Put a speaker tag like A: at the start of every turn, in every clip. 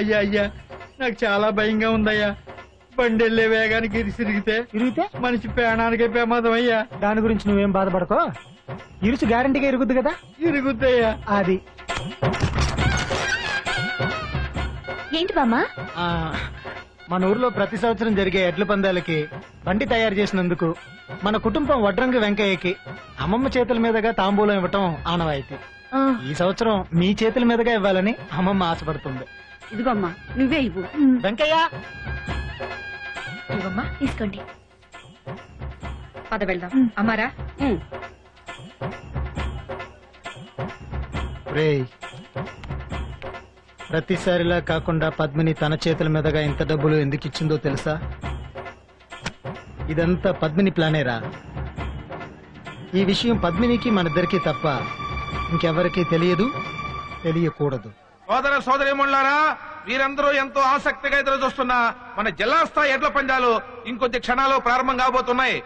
A: అయ్యా అయ్యా. నాకు చాలా భయంగా ఉందయ్యా. బండి వెళ్ళే వేగానికి ఇరిసిరిగితే
B: తిరిగితే
A: మనిషి ప్రాణానికే ప్రమాదం అయ్యా.
B: దాని గురించి నువ్వేం బాధపడకో. ఇరుసు గ్యారంటీగా ఇరుగుద్ది కదా?
A: ఇరుగుద్దయ్యా.
B: అది.
C: ఏంటి బామ్మా?
B: ఆ, మన ఊర్లో ప్రతి సంవత్సరం జరిగే ఎడ్ల పందాలకి బండి తయారు చేసినందుకు మన కుటుంబం వడ్రంగి వెంకయ్యకి అమ్మమ్మ చేతుల మీదుగా తాంబూలం ఇవ్వటం ఆనవాయితీ. ఈ సంవత్సరం మీ చేతుల మీదుగా ఇవ్వాలని అమ్మమ్మ ఆశపడుతుంది.
D: ఇదిగోమ్మా నువ్వే ఇవ్వు.
B: వెంకయ్య!
C: ఇవ్వమ్మా తీసుకోండి.
D: పద వెళ్దాం. అమ్మారా?
B: రేయ్ ప్రతిసారిలా కాకుండా పద్మిని తన చేతుల మీదుగా ఇంత డబ్బులు ఎందుకు ఇచ్చిందో తెలుసా? ఇదంతా పద్మిని ప్లానేరా. ఈ విషయం పద్మినికి మనిద్దరికి తప్ప ఇంకెవరికీ తెలియదు తెలియకూడదు.
E: సోదర సోదరిమణులారా వీరందరూ ఎంతో ఆసక్తిగా ఎదురు చూస్తున్న మన జిల్లా స్థాయి ఎడ్ల పందాలు ఇంకొద్ది క్షణాలు ప్రారంభం కాబోతున్నాయి.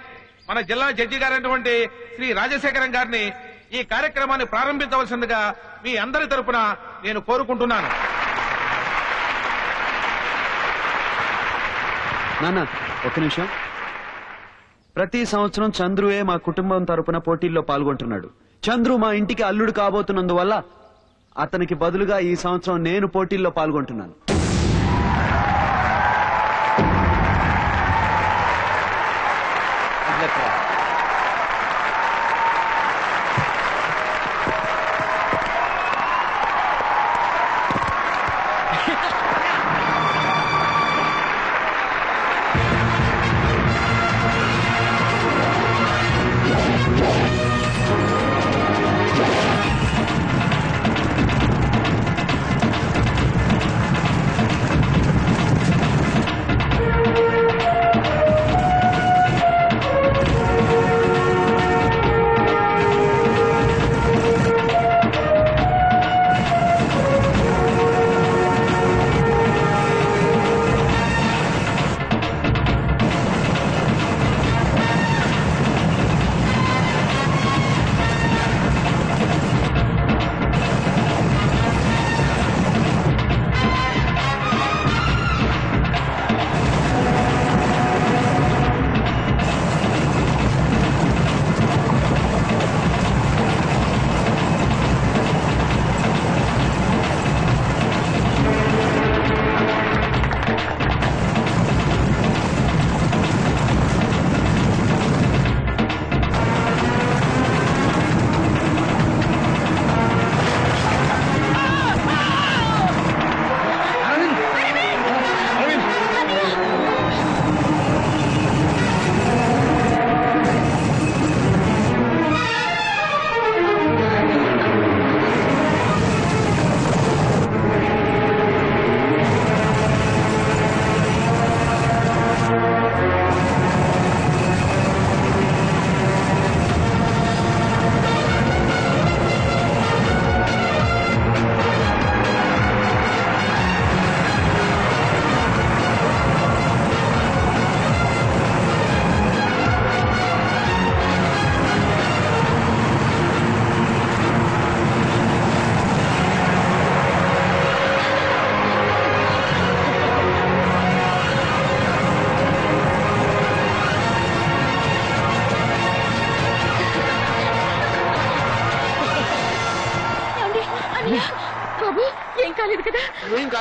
E: మన జిల్లా జడ్జి గారైనటువంటి శ్రీ రాజశేఖరం గారిని ఈ కార్యక్రమాన్ని ప్రారంభించవలసిందిగా మీ అందరి తరపున నేను కోరుకుంటున్నాను.
F: నాన్న ఒక నిమిషం. ప్రతి సంవత్సరం చంద్రుయే మా కుటుంబం తరపున పోటీల్లో పాల్గొంటున్నాడు. చంద్రు మా ఇంటికి అల్లుడు కాబోతున్నందువల్ల అతనికి బదులుగా ఈ సంవత్సరం నేను పోటీల్లో పాల్గొంటున్నాను.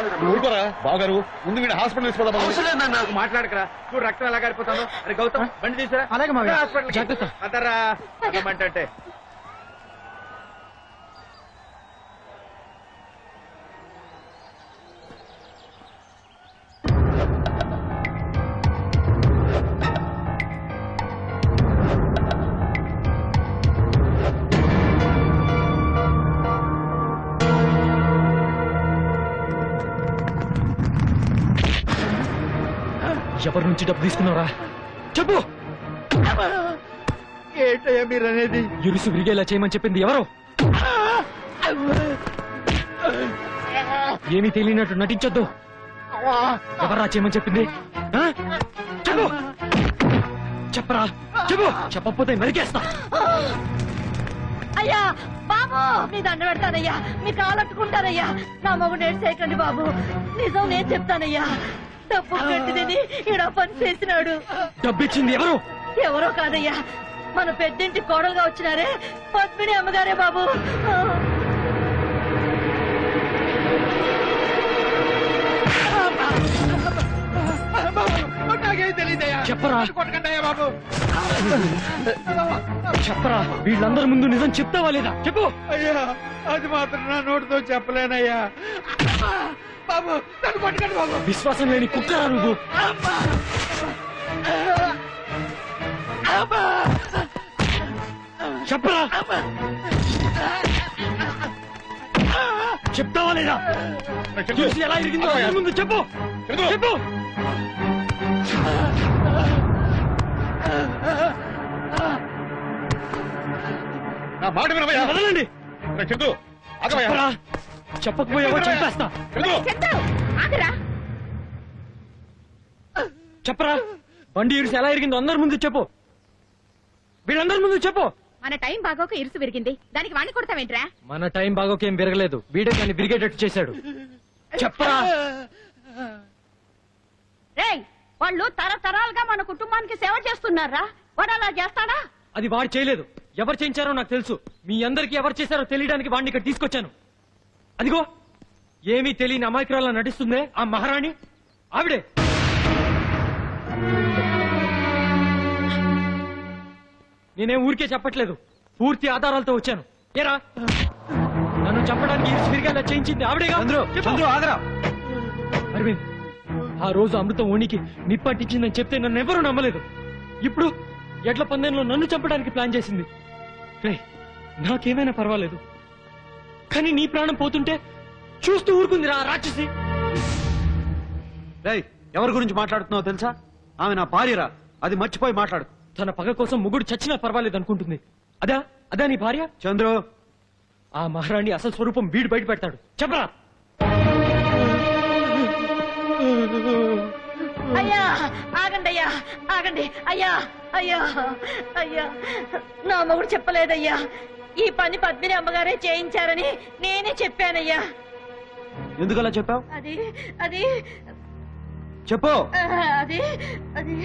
E: ఊరుకోరా బాగారు ముందు వీడు హాస్పిటల్ తీసుకోదాం మాట్లాడకరా. చూడు రక్తం ఎలా గారిపోతాను? అరే గౌతమ్ బండి తీసురా.
B: అలాగే.
E: హాస్పిటల్
B: జాగ్రత్త.
E: అదరా. అంటే
A: ఎవరి నుంచి డబ్బు తీసుకున్నారా చెప్పు.
E: ఏంటయ్యా మీరు అనేది
A: ఇరుసు విరిగేలా చేయమని చెప్పింది ఎవరు? ఏమీ తెలియనట్టు నటించొద్దు. ఎవరా చేయమని చెప్పింది? చెప్పు. చెప్పరా? చెప్పు. చెప్పకపోతే నరికేస్తా
C: అయ్యా బాబు
G: మీ దండ పెడతానయ్యా. మీ కాలట్టుకుంటానయ్యా నా మగుడు ఏడు చేయకండి బాబు. నిజం నేను చెప్తానయ్యా. డబ్బు కట్టిదని ఈడ పని చేసినాడు.
A: డబ్బిచ్చింది ఎవరు?
G: ఎవరో కాదయ్యా మన పెద్దింటి కోడలుగా వచ్చినారే పద్మిని అమ్మగారే బాబు.
A: చెప్పరా?
E: కొట్టకండి బాబు
A: చెప్పరా? వీళ్ళందరి ముందు నిజం చెప్తావా లేదా? చెప్పు.
E: అయ్యా అది మాత్రం నా నోటితో చెప్పలేనయ్యా. బాబు. నన్ను కొట్టకండి బాబు.
A: విశ్వాసం లేని కుక్కరా నువ్వు. చెప్పరా? చెప్తావా లేదా? చూసి ఎలా ఇరిగిందో ముందు చెప్పు. చెప్పు.
E: నా మాట వినవయ్యా.
A: వదలండి.
E: చెప్తూ
A: చెప్పరా? చెప్పకపోయావో చంపేస్తా.
G: ఆగరా.
A: చెప్పరా. బండి ఇరిసి ఎలా ఇరిగిందో అందరి ముందు చెప్పు. వీళ్ళందరి ముందు చెప్పు.
C: మన టైం బాగోక ఇరుసు విరిగింది. దానికి వాణ్ణి కొడతావేంట్రా?
A: మన టైం బాగోకేం విరగలేదు. వీడే కానీ విరిగేటట్టు చేశాడు. చెప్పరా.
G: రేయ్ వాళ్ళు తరతరాలుగా మన కుటుంబానికి సేవ చేస్తున్నారా? వాడు అలా చేస్తాడా?
A: అది వాడు చేయలేదు. ఎవరు చేయించారో నాకు తెలుసు. మీ అందరికి ఎవరు చేశారో తెలియడానికి వాడిని ఇక్కడ తీసుకొచ్చాను. అదిగో ఏమీ తెలియని అమాయకురాలా నటిస్తుందే ఆ మహారాణి. ఆవిడే. నేనేం ఊరికే చెప్పట్లేదు. పూర్తి ఆధారాలతో వచ్చాను. ఏరా? నన్ను చంపడానికి ఇరుసు విరిగేలా చేయించింది ఆవిడేగా?
F: ఆగరా.
A: అరవింద్ ఆ రోజు అమృతం ఓణికి నిప్పట్టించిందని చెప్తే నన్ను ఎవరూ నమ్మలేదు. ఇప్పుడు ఎడ్ల పందెంలో నన్ను చంపడానికి ప్లాన్ చేసింది. నాకేమైనా పర్వాలేదు. కానీ నీ ప్రాణం పోతుంటే చూస్తూ ఊరుకుంది రా రాక్షసి.
F: రేయ్ ఎవరి గురించి మాట్లాడుతున్నావు తెలుసా? ఆమె నా భార్యరా అది మర్చిపోయి మాట్లాడు.
A: తన పగ కోసం ముగ్గురు చచ్చినా పర్వాలేదు అనుకుంటుంది. అదా? అదా నీ భార్య?
F: చంద్రు.
A: ఆ మహారాణి అసలు స్వరూపం వీడు బయట పెడతాడు. చెప్పరా?
G: అయ్యా ఆగండి అయ్యా ఆగండి. అయ్యా అయ్యా అయ్యా. నా మొగుడు చెప్పలేదయ్యా. ఈ పని పద్మిని అమ్మగారే చేయించారని నేనే చెప్పానయ్యా.
F: ఎందుకలా చెప్పావు?
G: అది అది
F: చెప్పు.
G: అది అది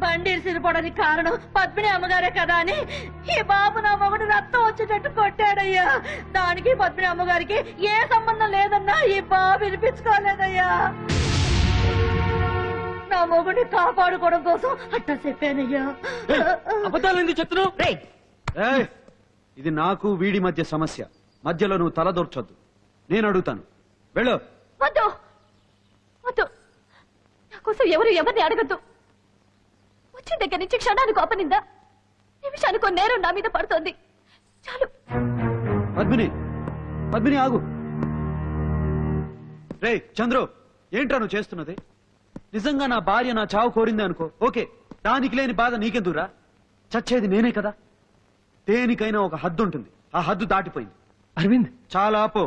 G: బండి సిరిపోవడానికి కారణం పద్మిని అమ్మగారే కదా అని ఈ బాబు నా మొగుడు రక్తం వచ్చేటట్టు కొట్టాడయ్యా. దానికి పద్మిని అమ్మగారికి ఏ సంబంధం లేదన్నా ఈ బాబు వినిపించుకోలేదయ్యా. నా మొగుడిని కాపాడుకోవడం కోసం అట్టా చెప్పానయ్యా.
A: అబద్ధాలు ఎందుకు చెప్తున్నావు?
F: ఏయ్, ఇది నాకు వీడి మధ్య సమస్య. మధ్యలో నువ్వు తలదూర్చొద్దు నేను అడుగుతాను. వెళ్ళు.
C: వద్దు! వద్దు! నా కోసం ఎవరు ఎవరిని అడగద్దు. వచ్చిన దగ్గర నుంచి క్షణానికి అపనిందా. నిమిషానికి నేరం నా మీద పడుతోంది. చాలు.
F: పద్మిని! పద్మిని ఆగు. రే చంద్రు! ఏంట్రా నువ్వు చేస్తున్నది? నిజంగా నా భార్య నా చావు కోరింది అనుకో. ఓకే దానికి లేని బాధ నీకెందుకురా? చచ్చేది నేనే కదా? దేనికైనా ఒక హద్దు ఉంటుంది ఆ హద్దు దాటిపోయింది.
A: అరవింద్!
F: చాలా ఆపో